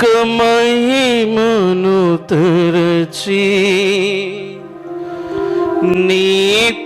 పరలోక మహిమను తెరచి నీ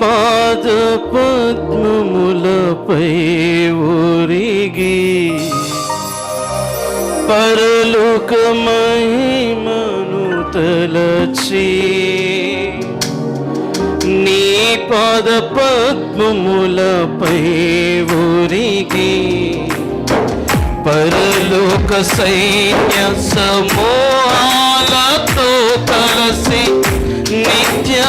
పాద పద్మములపై ఊరిగి పరలోక మహిమను తలచి నీ పాద పద్మములపై ఊరిగి పరలోక సైన్య సమూహాలతో కలిసి నిత్యారాధన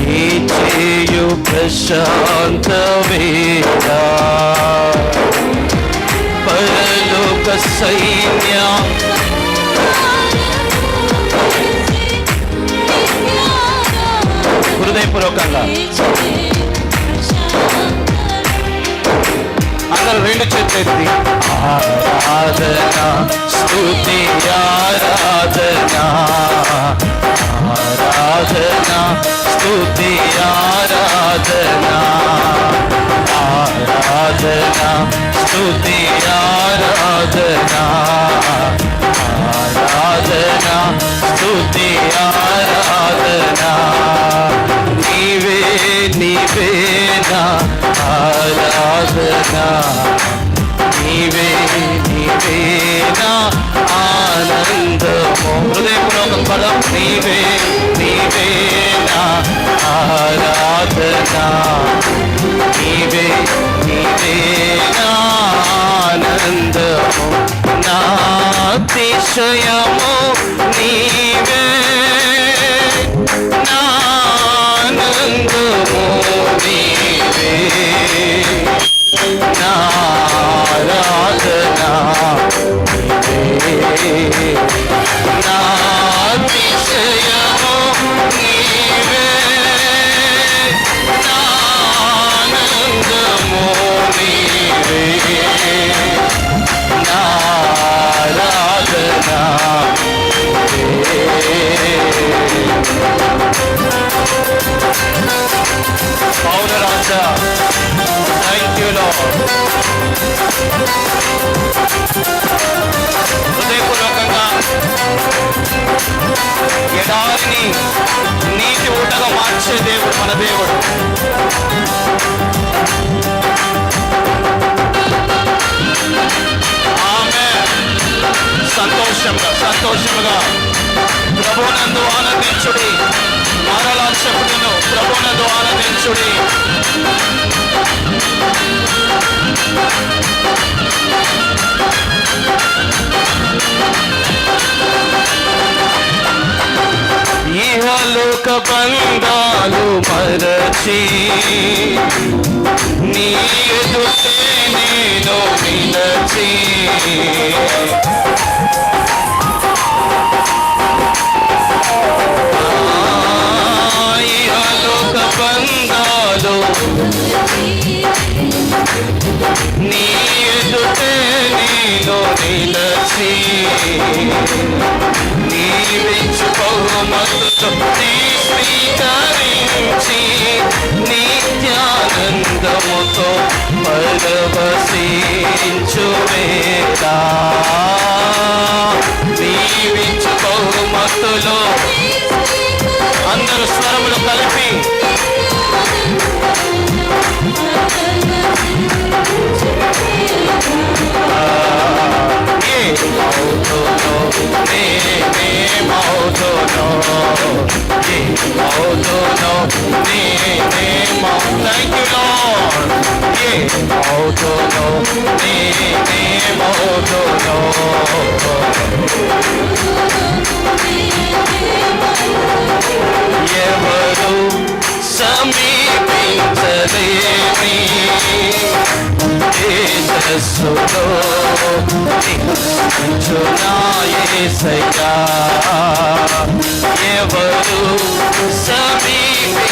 నీ చేయు ప్రశాంత వేళ. పరలోక సైన్య హృదయపూర్వకంగా. అందరు రెండు చేతి ఆరాధన స్థుతి ఆరాధన ఆరాధన స్థుతి ఆరాధన ఆరాధన స్థుతి ఆరాధన ఆరాధన. ఆరాధన నీవే నీవే నా ఆనందము హృదయపూర్వకం పదం. నీవే నీవే నా ఆరాధన. నీవే నీవే నా ఆనందము నా అతిశయము ఎడారిని నీటి ఊటగా మార్చే దేవుడు మన దేవుడు. ఆమె సంతోషంగా సంతోషముగా ప్రభునందు ఆనందించుడి. మరలా చెప్పుడును ప్రభునందు ఆనందించుడి. బంధాలు మరచి నీ ఎదుటే నేను నిలచి. ఇహలోక బంధాలు నీ ఎదుటే నేను నిలచి. నీవించు బహుమతులు నీ పరవశించు వేళ నీవించు బహుమతులు. అందరూ స్వరములు కలిపి ఎవరు సమీపించలేని యేసులో నివసించునాయసయ్యా ఎవరు సమీపించలేని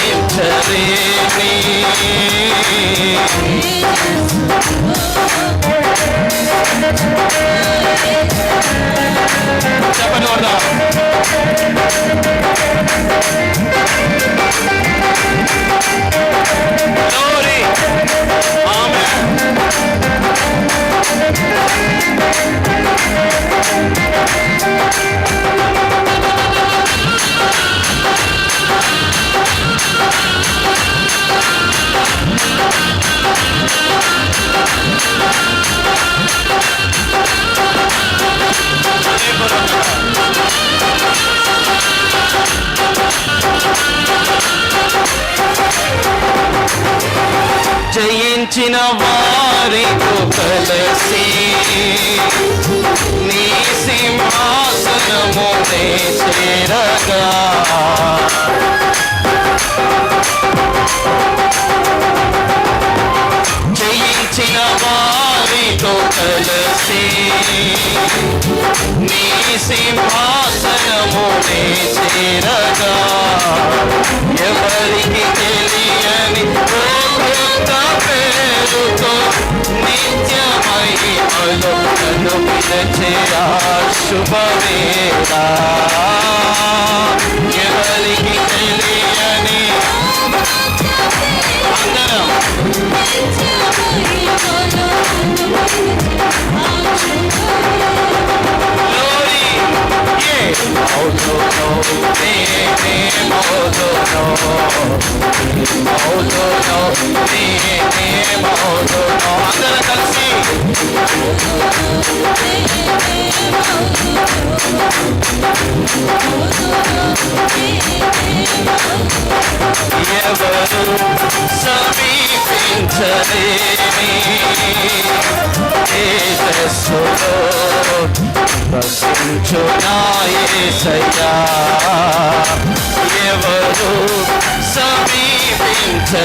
విడిచిన వారి కలసి నీ సింహాసనము జయించిన వారి నీతో కలసి నీ సింహాసనము చేరగా. ఎవరికి తెలియని పేరుతో నిత్యమై అలో నన్ను పిలచేరా శుభవేరా వసించు నాయసయ్యా ఎవరు సమీపించలేని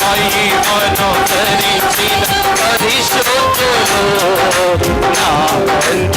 మహిమను ధరించిన పరిశోధులు నా ఎంత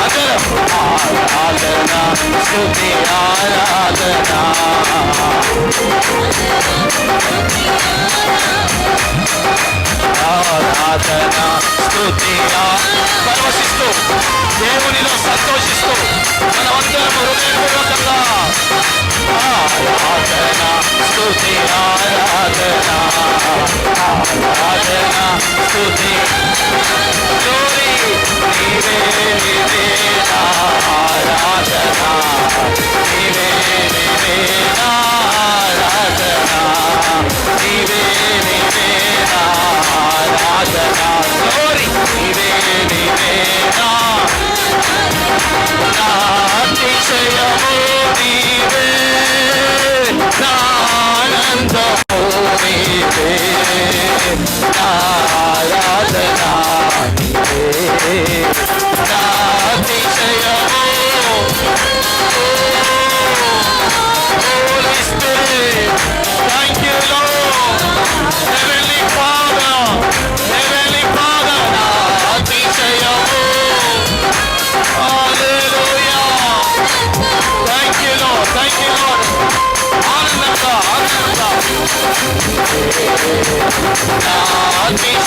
ఆదర ఆరాధన స్థుతి ఆరాధన ఆరాధన స్థుతి పరవశిస్తూ దేవునిలో సంతోషిస్తూ మనమందరం హృదయపూర్వకంగా ఆరాధన.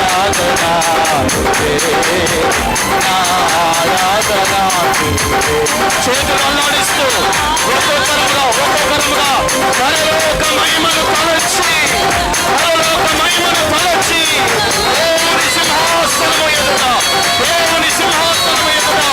ఆరాధనా ఆరాధనా చేతులు సింహాసనము ఎదుట? దేవుని సింహాసనము ఎదుట?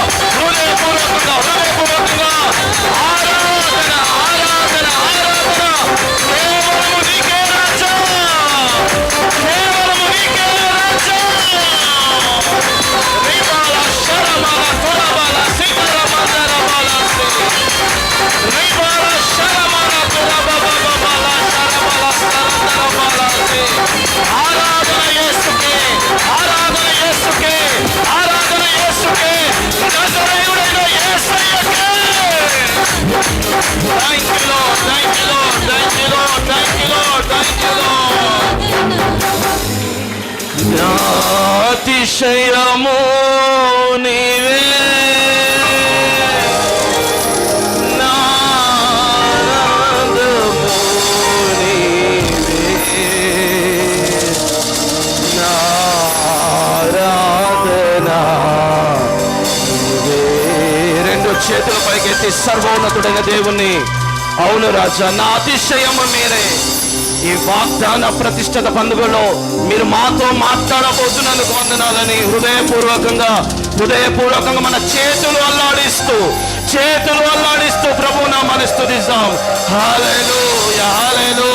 విషయము నీవే. చేతుల పైకెత్తి సర్వోన్నతుడైన దేవుణ్ణి. అవును రాజా నా అతిశయము మీరే. ఈ వాగ్దాన ప్రతిష్టత పండుగలో మీరు మాతో మాట్లాడబోతున్నందుకు వందనాలని హృదయపూర్వకంగా హృదయపూర్వకంగా మన చేతులు అల్లాడిస్తూ చేతులు అల్లాడిస్తూ ప్రభు నామాన్ని మనస్తు హాలేలు హాలేలు